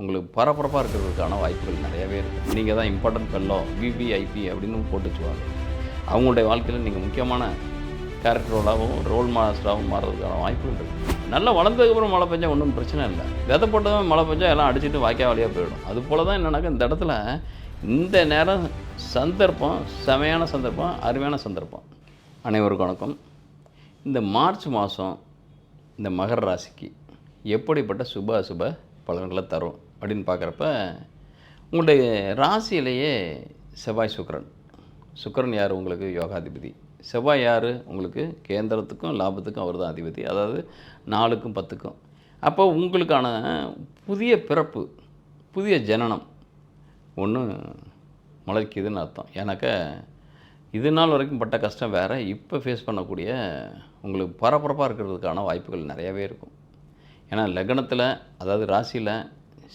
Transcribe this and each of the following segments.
உங்களுக்கு பரபரப்பாக இருக்கிறதுக்கான வாய்ப்புகள் நிறையவே இருக்குது நீங்கள் தான் இம்பார்ட்டன்ட் பெல்லோ விவிஐபி அப்படின்னு போட்டு வச்சுருவாங்க அவங்களுடைய வாழ்க்கையில் நீங்கள் முக்கியமான கேரக்டர் ரோலாகவும் ரோல் மாஸ்டராகவும் மாறுறதுக்கான வாய்ப்புகள் இருக்குது நல்லா வளர்ந்ததுக்கப்புறம் மழை பெஞ்சா ஒன்றும் பிரச்சனை இல்லை. விதை போட்டதும் மழை பெஞ்சா எல்லாம் அடிச்சுட்டு வாய்க்கா வழியாக போயிடும். அது போல தான் என்னென்னாக்கா இந்த இடத்துல இந்த நேரம் சந்தர்ப்பம் செமையான சந்தர்ப்பம் அருமையான சந்தர்ப்பம். அனைவருக்கும் வணக்கம். இந்த மார்ச் மாதம் இந்த மகர ராசிக்கு எப்படிப்பட்ட சுப அசுப பலன்களை தரும்? அப்படின்னு பார்க்குறப்ப உங்களுடைய ராசியிலேயே செவ்வாய் சுக்கரன். சுக்கிரன் யார்? உங்களுக்கு யோகாதிபதி. செவ்வாய் யார்? உங்களுக்கு கேந்திரத்துக்கும் லாபத்துக்கும் அவர் தான் அதிபதி. அதாவது நாலுக்கும் பத்துக்கும். அப்போ உங்களுக்கான புதிய பிறப்பு புதிய ஜனனம் ஒன்று முளைக்குதுன்னு அர்த்தம். ஏன்னாக்கா இது நாள் வரைக்கும் பட்ட கஷ்டம் வேறு இப்போ ஃபேஸ் பண்ணக்கூடிய உங்களுக்கு பரபரப்பாக இருக்கிறதுக்கான வாய்ப்புகள் நிறையவே இருக்கும். ஏன்னா லக்னத்தில் அதாவது ராசியில்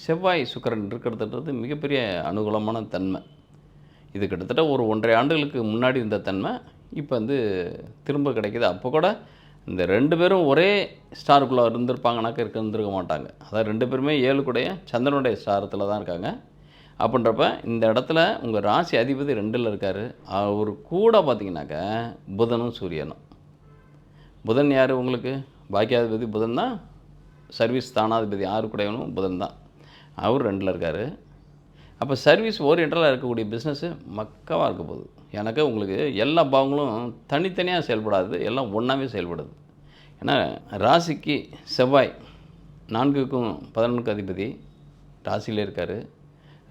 செவ்வாய் சுக்கரன் இருக்கிறதுன்றது மிகப்பெரிய அனுகூலமான தன்மை. இது கிட்டத்தட்ட ஒரு ஒன்றரை ஆண்டுகளுக்கு முன்னாடி இருந்த தன்மை. இப்போ வந்து திரும்ப கிடைக்கிது. அப்போ கூட இந்த ரெண்டு பேரும் ஒரே ஸ்டாருக்குள்ளே இருந்திருப்பாங்கனாக்க இருக்க இருந்திருக்க மாட்டாங்க. அதாவது ரெண்டு பேருமே ஏழுக்குடைய சந்திரனுடைய ஸ்டாரத்தில் தான் இருக்காங்க. அப்படின்றப்ப இந்த இடத்துல உங்கள் ராசி அதிபதி ரெண்டில் இருக்கார். அவர் கூட பார்த்தீங்கன்னாக்க புதனும் சூரியனும். புதன் யார் உங்களுக்கு? பாக்கியாதிபதி புதன் தான். சர்வீஸ் தானாதிபதி ஆறு கூடையவனும் புதன் தான். அவர் ரெண்டில் இருக்கார். அப்போ சர்வீஸ் ஓரியன்டலாக இருக்கக்கூடிய பிஸ்னஸ்ஸு மக்காவாக இருக்க போகுது. எனக்கு உங்களுக்கு எல்லா பாவங்களும் தனித்தனியாக செயல்படாது எல்லாம் ஒன்றாவே செயல்படுது. ஏன்னா ராசிக்கு செவ்வாய் நான்குக்கும் பதினொன்றுக்கு அதிபதி ராசியில் இருக்கார்.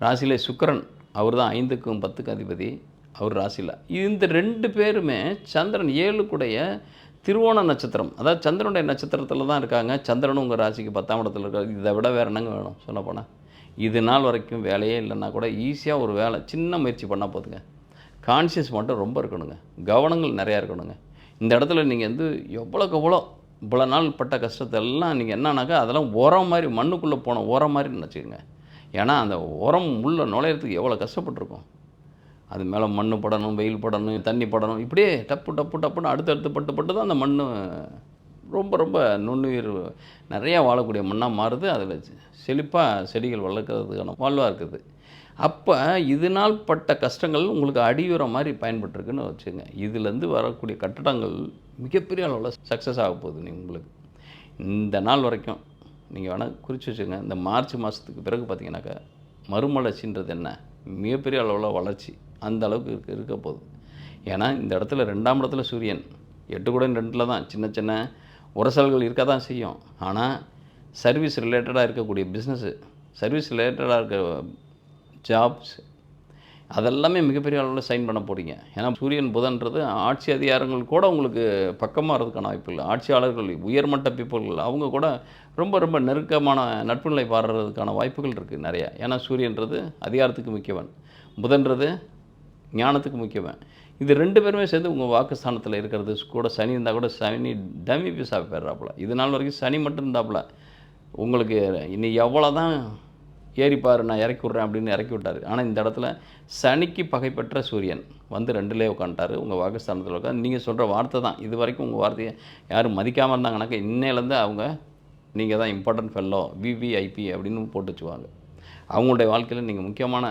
ராசியிலே சுக்கரன் அவர் தான் ஐந்துக்கும் பத்துக்கு அதிபதி அவர் ராசியில். இந்த ரெண்டு பேருமே சந்திரன் ஏழுக்குடைய திருவோண நட்சத்திரம். அதாவது சந்திரனுடைய நட்சத்திரத்தில் தான் இருக்காங்க. சந்திரனும் உங்கள் ராசிக்கு பத்தாம் இடத்துல இருக்காரு. இதை விட வேறு என்னங்க வேணும்? சொன்னப்போனால் இது நாள் வரைக்கும் வேலையே இல்லைன்னா கூட ஈஸியாக ஒரு வேலை சின்ன முயற்சி பண்ணால் போதுங்க. கான்சியஸ் மட்டும் ரொம்ப இருக்கணுங்க. கவனங்கள் நிறையா இருக்கணுங்க. இந்த இடத்துல நீங்கள் வந்து எவ்வளோக்கு எவ்வளோ இவ்வளோ நாள் பட்ட கஷ்டத்தை எல்லாம் நீங்கள் என்னன்னாக்கா அதெல்லாம் உரம் மாதிரி மண்ணுக்குள்ளே போன உரம் மாதிரி நினச்சிக்கோங்க. ஏன்னா அந்த உரம் உள்ள நுழையிறதுக்கு எவ்வளோ கஷ்டப்பட்டிருக்கும். அது மேலே மண் படணும் வெயில் படணும் தண்ணி படணும் இப்படியே டப்பு டப்பு டப்புன்னு அடுத்தடுத்து பட்டு பட்டு தான் அந்த மண் ரொம்ப ரொம்ப நுண்ணுயிர் நிறையா வாழக்கூடிய மண்ணாக மாறுது. அதில் செழிப்பாக செடிகள் வளர்க்குறதுக்கான வாழ்வாக இருக்குது. அப்போ இதனால் பட்ட கஷ்டங்கள் உங்களுக்கு அடியுற மாதிரி பயன்பட்டுருக்குன்னு வச்சுங்க. இதுலேருந்து வரக்கூடிய கட்டடங்கள் மிகப்பெரிய அளவில் சக்ஸஸ் ஆக போகுது நீ உங்களுக்கு. இந்த நாள் வரைக்கும் நீங்கள் வேணால் குறித்து வச்சுங்க இந்த மார்ச் மாதத்துக்கு பிறகு பார்த்தீங்கன்னாக்கா மறுமலர்ச்சின்றது என்ன? மிகப்பெரிய அளவில் வளர்ச்சி. அந்த அளவுக்கு இருக்க இருக்க போகுது. ஏன்னா இந்த இடத்துல ரெண்டாம் இடத்துல சூரியன் எட்டு கூட ரெண்டில் தான் சின்ன சின்ன உரசல்கள் இருக்க தான் செய்யும். ஆனால் சர்வீஸ் ரிலேட்டடாக இருக்கக்கூடிய பிஸ்னஸ்ஸு சர்வீஸ் ரிலேட்டடாக இருக்க ஜாப்ஸ் அதெல்லாமே மிகப்பெரிய அளவில் சைன் பண்ண போகிறீங்க ஏன்னா சூரியன் புதன்றது ஆட்சி அதிகாரங்கள் கூட உங்களுக்கு பக்கமாக இருக்கிறதுக்கான வாய்ப்பு இல்லை. ஆட்சியாளர்கள் உயர்மட்ட பீப்புள்கள் அவங்க கூட ரொம்ப ரொம்ப நெருக்கமான நட்பு நிலை பாடுறதுக்கான வாய்ப்புகள் இருக்குது நிறையா. ஏன்னா சூரியன்றது அதிகாரத்துக்கு முக்கியவன். புதன்றது ஞானத்துக்கு முக்கியவன். இது ரெண்டு பேருமே சேர்ந்து உங்கள் வாக்குஸ்தானத்தில் இருக்கிறது கூட சனி இருந்தால் கூட சனி டமி பீஸாக போயிடுறாப்புல இது நாள் வரைக்கும் சனி மட்டும் இருந்தாப்புல. உங்களுக்கு இனி எவ்வளோ தான் ஏறிப்பார் நான் இறக்கி விட்றேன் அப்படின்னு இறக்கி விட்டார். ஆனால் இந்த இடத்துல சனிக்கு பகைப்பற்ற சூரியன் வந்து ரெண்டுலேயே உட்காந்துட்டார் உங்கள் வாக்குஸ்தானத்தில் உட்காந்து நீங்கள் சொல்கிற வார்த்தை தான். இது வரைக்கும் உங்கள் வார்த்தையை யாரும் மதிக்காமல் இருந்தாங்கனாக்கா இன்னையிலேருந்து அவங்க நீங்கள் தான் இம்பார்ட்டன்ட் ஃபெல்லோ விவிஐபி அப்படின்னு போட்டு வச்சுவாங்க அவங்களுடைய வாழ்க்கையில் நீங்கள் முக்கியமான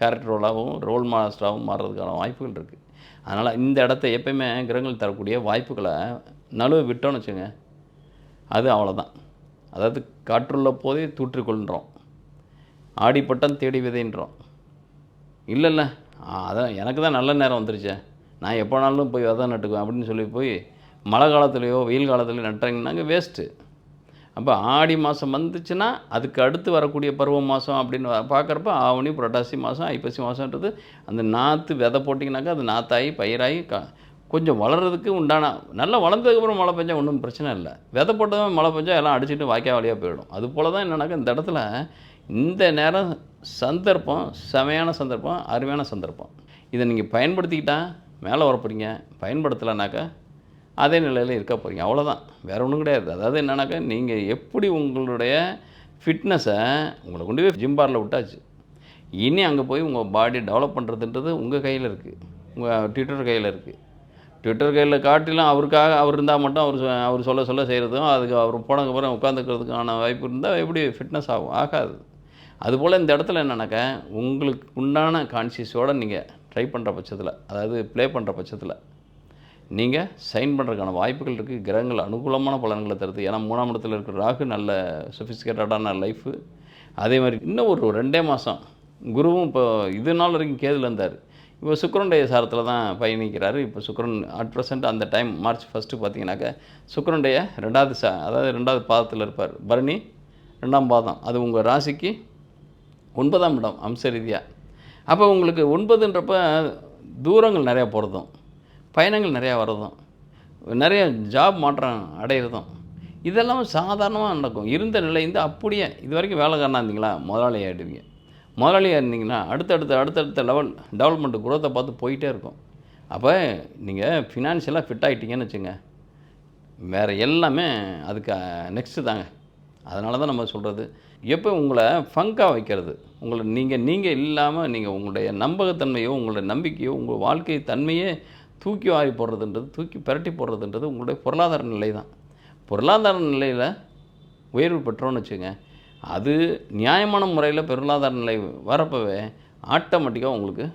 கேரக்டர் ரோலாகவும் ரோல் மாஸ்டராகவும் மாறுறதுக்கான வாய்ப்புகள் இருக்குது அதனால் இந்த இடத்த எப்பயுமே கிரகங்கள் தரக்கூடிய வாய்ப்புகளை நழுவ விட்டோன்னு வச்சுங்க அது அவ்வளோதான் அதாவது காற்றுள்ள போதே தூற்றிக்கொள்கிறோம் ஆடிப்பட்டம் தேடி விதைன்றோம். இல்லை இல்லை அதான் எனக்கு தான் நல்ல நேரம் வந்துருச்சே. நான் எப்போனாலும் போய் விதை நட்டுக்குவேன் அப்படின்னு சொல்லி போய் மழை காலத்துலேயோ வெயில் காலத்துலேயோ நட்டுறீங்கன்னாங்க வேஸ்ட்டு அப்போ ஆடி மாதம் வந்துச்சுன்னா அதுக்கு அடுத்து வரக்கூடிய பருவ மாதம் அப்படின்னு பார்க்குறப்ப ஆவணி புரட்டாசி மாதம் ஐப்பசி மாதம்ன்றது அந்த நாற்று விதை போட்டிங்கனாக்கா அது நாற்றாகி பயிராகி க கொஞ்சம் வளர்கிறதுக்கு உண்டான நல்லா வளர்ந்ததுக்கப்புறம் மழை பெஞ்சால் ஒன்றும் பிரச்சனை இல்லை. விதை போட்டதும் மழை பெஞ்சால் எல்லாம் அடிச்சுட்டு வாய்க்கா வழியாக போயிடும். அது போல தான் என்னன்னாக்கா இந்த இடத்துல இந்த நேரம் சந்தர்ப்பம் செமையான சந்தர்ப்பம் அருமையான சந்தர்ப்பம். இதை நீங்கள் பயன்படுத்திக்கிட்டால் மேலே வரப்போறீங்க. பயன்படுத்தலைனாக்கா அதே நிலையில் இருக்க போகிறீங்க அவ்வளோதான் வேறு ஒன்றும் கிடையாது. அதாவது என்னன்னாக்கா நீங்கள் எப்படி உங்களுடைய ஃபிட்னஸை உங்களை கொண்டு போய் ஜிம் பாரில் விட்டாச்சு. இனி அங்கே போய் உங்கள் பாடி டெவலப் பண்ணுறதுன்றது உங்கள் கையில் இருக்குது உங்கள் ட்விட்டர் கையில் இருக்குது ட்விட்டர் கையில் காட்டிலும் அவருக்காக அவர் இருந்தால் மட்டும் அவர் சொ- அவர் சொல்ல சொல்ல செய்கிறதும் அதுக்கு அவர் போனதுக்கு அப்புறம் உட்காந்துக்கிறதுக்கான வாய்ப்பு இருந்தால் எப்படி ஃபிட்னஸ் ஆகும்? ஆகாது. அதுபோல் இந்த இடத்துல என்னென்னாக்கா உங்களுக்கு உண்டான கான்சியஸோடு நீங்கள் ட்ரை பண்ணுற பட்சத்தில் அதாவது ப்ளே பண்ணுற பட்சத்தில் நீங்கள் சைன் பண்ணுறதுக்கான வாய்ப்புகள் இருக்குது கிரகங்கள் அனுகூலமான பலன்களை தருது. ஏன்னா மூணாம் இடத்துல இருக்கிற ராகு நல்ல சொஃபிஸ்டிகேட்டடான லைஃபு அதே மாதிரி இன்னும் ஒரு ரெண்டே மாதம் குருவும் இப்போ இது நாள் வரைக்கும் கேதில் இருந்தார். இப்போ சுக்கரனுடைய சாரத்தில் தான் பயணிக்கிறாரு. இப்போ சுக்கரன் அட் ப்ரெசென்ட் அந்த டைம் மார்ச் ஃபஸ்ட்டு பார்த்தீங்கன்னாக்கா சுக்கரனுடைய ரெண்டாவது சா அதாவது ரெண்டாவது பாதத்தில் இருப்பார். பரணி ரெண்டாம் பாதம். அது உங்கள் ராசிக்கு ஒன்பதாம் இடம் அம்ச ரீதியாக அப்போ உங்களுக்கு ஒன்பதுன்றப்ப தூரங்கள் நிறையா போகிறதும் பயணங்கள் நிறையா வர்றதும் நிறைய ஜாப் மாற்றம் அடையிறதும். இதெல்லாம் சாதாரணமாக நடக்கும். இருந்த நிலையிருந்து அப்படியே இது வரைக்கும் வேலைக்காரனாக இருந்தீங்களா? முதலாளி ஆகிடுவீங்க முதலாளியாக இருந்தீங்கன்னா அடுத்தடுத்த அடுத்தடுத்த லெவல் டெவலப்மெண்ட் குரோத்தை பார்த்து போயிட்டே இருக்கும். அப்போ நீங்கள் ஃபினான்ஷியலாக ஃபிட் ஆகிட்டீங்கன்னு வச்சுங்க. வேறு எல்லாமே அதுக்கு நெக்ஸ்ட்டு தாங்க. அதனால தான் நம்ம சொல்கிறது எப்போ உங்களை ஃபங்காக வைக்கிறது? உங்களை நீங்கள் நீங்கள் இல்லாமல் நீங்கள் உங்களுடைய நம்பகத்தன்மையோ உங்களுடைய நம்பிக்கையோ உங்கள் வாழ்க்கை தன்மையே தூக்கி வாரி போடுறதுன்றது தூக்கி பிரட்டி போடுறதுன்றது உங்களுடைய பொருளாதார நிலை தான் பொருளாதார நிலையில் உயர்வு பெற்றோன்னு வச்சுங்க அது நியாயமான முறையில் பொருளாதார நிலை வரப்பவே ஆட்டோமேட்டிக்காக உங்களுக்கு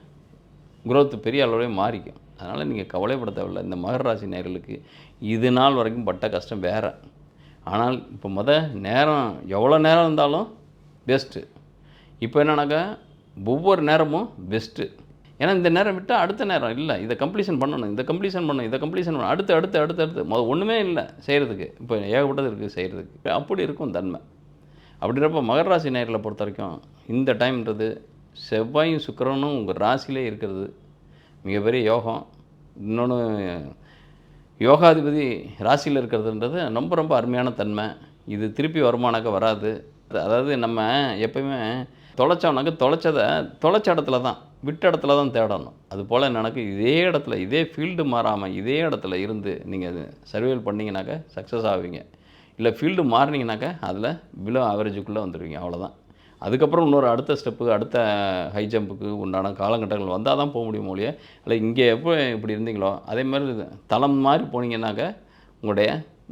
குரோத்து பெரிய அளவே மாறிக்கும். அதனால் நீங்கள் கவலைப்பட தேவையில்லை. இந்த மகர ராசி நேர்களுக்கு இது நாள் வரைக்கும் பட்ட கஷ்டம் வேறு. ஆனால் இப்போ முத நேரம் எவ்வளோ நேரம் இருந்தாலும் பெஸ்ட்டு இப்போ என்னன்னாக்கா ஒவ்வொரு நேரமும் பெஸ்ட்டு ஏன்னா இந்த நேரம் விட்டால் அடுத்த நேரம் இல்லை. இதை கம்ப்ளீஷன் பண்ணணும். இதை கம்ப்ளீஷன் பண்ணணும். இதை கம்ப்ளீஷன் பண்ணணும். அடுத்து அடுத்து அடுத்து அடுத்து. மொதல் ஒன்றுமே இல்லை. செய்கிறதுக்கு இப்போ ஏகப்பட்டது இருக்குது செய்கிறதுக்கு அப்படி இருக்கும் தன்மை. அப்படின்றப்ப மகர ராசி நேரில் பொறுத்த வரைக்கும் இந்த டைம்ன்றது செவ்வாயும் சுக்கரனும் உங்கள் ராசியிலே இருக்கிறது. மிகப்பெரிய யோகம். இன்னொன்று யோகாதிபதி ராசியில் இருக்கிறதுன்றது ரொம்ப ரொம்ப அருமையான தன்மை. இது திருப்பி வருமானாக்க வராது. அதாவது நம்ம எப்பயுமே தொலைச்சோம்னாக்க தொலைச்சதை தொலைச்ச இடத்துல தான். விட்ட இடத்துல தான் தேடணும். அது போல் எனக்கு இதே இடத்துல இதே ஃபீல்டு மாறாமல் இதே இடத்துல இருந்து நீங்கள் சர்வேல் பண்ணிங்கனாக்கா சக்ஸஸ் ஆவீங்க. இல்லை ஃபீல்டு மாறினீங்கனாக்கா அதில் பிலோ ஆவரேஜுக்குள்ளே வந்துடுவீங்க அவ்வளோதான் அதுக்கப்புறம் இன்னொரு அடுத்த ஸ்டெப்பு அடுத்த ஹை ஜம்புக்கு உண்டான காலகட்டங்கள் வந்தால் தான் போக முடியும் ஒழிய இல்லை இங்கே எப்போ இப்படி இருந்தீங்களோ அதே மாதிரி தளம் மாதிரி போனீங்கன்னாக்க உங்களுடைய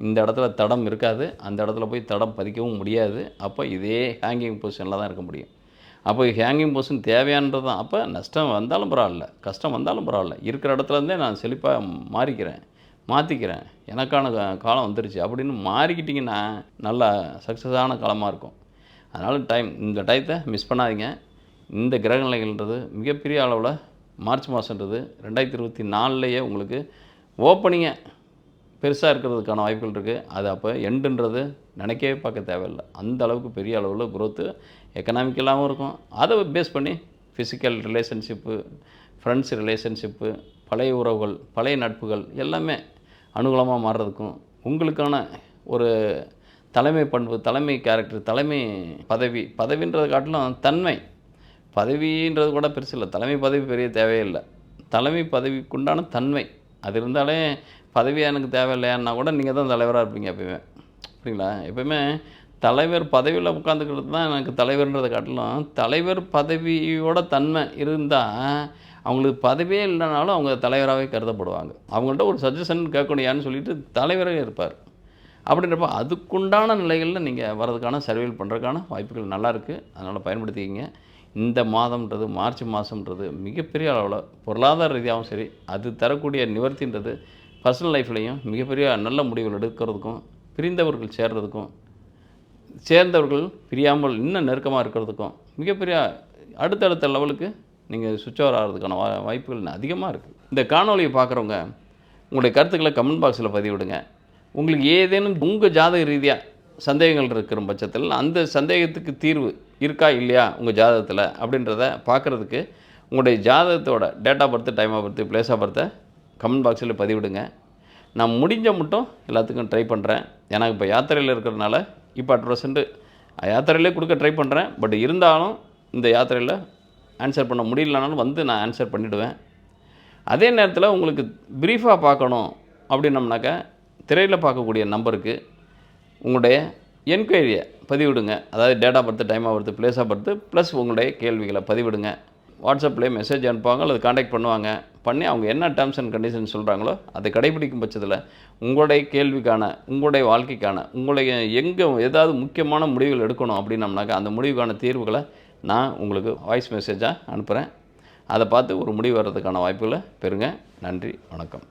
இந்த இடத்துல தடம் இருக்காது. அந்த இடத்துல போய் தடம் பதிக்கவும் முடியாது. அப்போ இதே ஹேங்கிங் பொசிஷனில் தான் இருக்க முடியும். அப்போ ஹேங்கிங் பொசிஷன் தேவையானது தான். அப்போ நஷ்டம் வந்தாலும் பரவாயில்ல கஷ்டம் வந்தாலும் பரவாயில்ல. இருக்கிற இடத்துல இருந்தே நான் செழிப்பாக மாறிக்கிறேன் மாற்றிக்கிறேன் எனக்கான காலம் வந்துருச்சு. அப்படின்னு மாறிக்கிட்டிங்கன்னா நல்லா சக்ஸஸான காலமாக இருக்கும். அதனால் டைம் இந்த டயத்தை மிஸ் பண்ணாதீங்க. இந்த கிரக நிலைகள்ன்றது மிகப்பெரிய அளவில் மார்ச் மாதன்றது ரெண்டாயிரத்தி இருபத்தி நாலுலேயே உங்களுக்கு ஓப்பனிங்க பெருசாக இருக்கிறதுக்கான வாய்ப்புகள் இருக்குது அது அப்போ எண்டுன்றது நினைக்கவே பார்க்க தேவையில்லை. அந்த அளவுக்கு பெரிய அளவில் குரோத்து எக்கனாமிக்கலாகவும் இருக்கும். அதை பேஸ் பண்ணி ஃபிசிக்கல் ரிலேஷன்ஷிப்பு ஃப்ரெண்ட்ஸ் ரிலேஷன்ஷிப்பு பழைய உறவுகள் பழைய நட்புகள் எல்லாமே அனுகூலமாக மாறுறதுக்கும் உங்களுக்கான ஒரு தலைமை பண்பு தலைமை கேரக்டர் தலைமை பதவி பதவின்றதை காட்டிலும் தன்மை. பதவின்றது கூட பெருசு இல்லை. தலைமை பதவி பெரிய தேவையில்லை தலைமை பதவிக்குண்டான தன்மை. அது இருந்தாலே பதவி எனக்கு தேவையில்லையான்னா கூட நீங்கள் தான் தலைவராக இருப்பீங்க எப்பயுமே. புரியுங்களா? எப்பயுமே தலைவர் பதவியில் உட்காந்துக்கிறது தான் எனக்கு தலைவர்ன்றதை காட்டிலும் தலைவர் பதவியோட தன்மை இருந்தால் அவங்களுக்கு பதவியே இல்லைனாலும் அவங்க தலைவராகவே கருதப்படுவாங்க. அவங்கள்ட்ட ஒரு சஜஷன் கேட்கணுயான்னு சொல்லிட்டு தலைவரே இருப்பார். அப்படின்றப்ப அதுக்குண்டான நிலைகளில் நீங்கள் வர்றதுக்கான சர்வேல் பண்ணுறதுக்கான வாய்ப்புகள் நல்லா இருக்குது அதனால் பயன்படுத்திக்கிங்க. இந்த மாதம்ன்றது மார்ச் மாதம்ன்றது மிகப்பெரிய அளவில் பொருளாதார ரீதியாகவும் சரி அது தரக்கூடிய நிவர்த்தின்றது பர்சனல் லைஃப்லையும் மிகப்பெரிய நல்ல முடிவுகள் எடுக்கிறதுக்கும் பிரிந்தவர்கள் சேர்றதுக்கும் சேர்ந்தவர்கள் பிரியாமல் இன்னும் நெருக்கமாக இருக்கிறதுக்கும் மிகப்பெரிய அடுத்தடுத்த லெவலுக்கு நீங்கள் சுவிட்ச் ஓவர் ஆகிறதுக்கான வா வாய்ப்புகள் அதிகமாக இருக்குது இந்த காணொலியை பார்க்குறவங்க உங்களுடைய கருத்துக்களை கமெண்ட் பாக்ஸில் பதிவிடுங்க. உங்களுக்கு ஏதேனும் உங்கள் ஜாதக ரீதியாக சந்தேகங்கள் இருக்கிற பட்சத்தில் அந்த சந்தேகத்துக்கு தீர்வு இருக்கா இல்லையா உங்கள் ஜாதகத்தில் அப்படின்றத பார்க்குறதுக்கு உங்களுடைய ஜாதகத்தோட date of birth time of birth place of பர்த்தை comment பாக்ஸில் பதிவிடுங்க. நான் முடிஞ்ச மட்டும் எல்லாத்துக்கும் ட்ரை பண்ணுறேன் எனக்கு இப்போ யாத்திரையில் இருக்கிறதுனால இப்போ அட் ப்ரெசண்ட்டு யாத்திரையிலே கொடுக்க ட்ரை பண்ணுறேன் பட் இருந்தாலும் இந்த யாத்திரையில் ஆன்சர் பண்ண முடியலனாலும் வந்து நான் ஆன்சர் பண்ணிவிடுவேன் அதே நேரத்தில் உங்களுக்கு ப்ரீஃபாக பார்க்கணும் அப்படின்னம்னாக்கா திரையில் பார்க்கக்கூடிய நம்பருக்கு உங்களுடைய என்கொயரியை பதிவிடுங்க. அதாவது date of birth time of birth place of plus உங்களுடைய கேள்விகளை பதிவிடுங்க. வாட்ஸ்அப்லேயே மெசேஜ் அனுப்புவாங்க அல்லது காண்டாக்ட் பண்ணுவாங்க. பண்ணி அவங்க என்ன டேர்ம்ஸ் அண்ட் கண்டிஷன் சொல்கிறாங்களோ அதை கடைபிடிக்கும் பட்சத்தில் உங்களுடைய கேள்விக்கான உங்களுடைய வாழ்க்கைக்கான உங்களுடைய எங்கே ஏதாவது முக்கியமான முடிவுகள் எடுக்கணும் அப்படின்னம்னாக்கா அந்த முடிவுக்கான தீர்வுகளை நான் உங்களுக்கு வாய்ஸ் மெசேஜாக அனுப்புகிறேன் அதை பார்த்து ஒரு முடிவு வர்றதுக்கான வாய்ப்புகளை பெறுங்க. நன்றி வணக்கம்.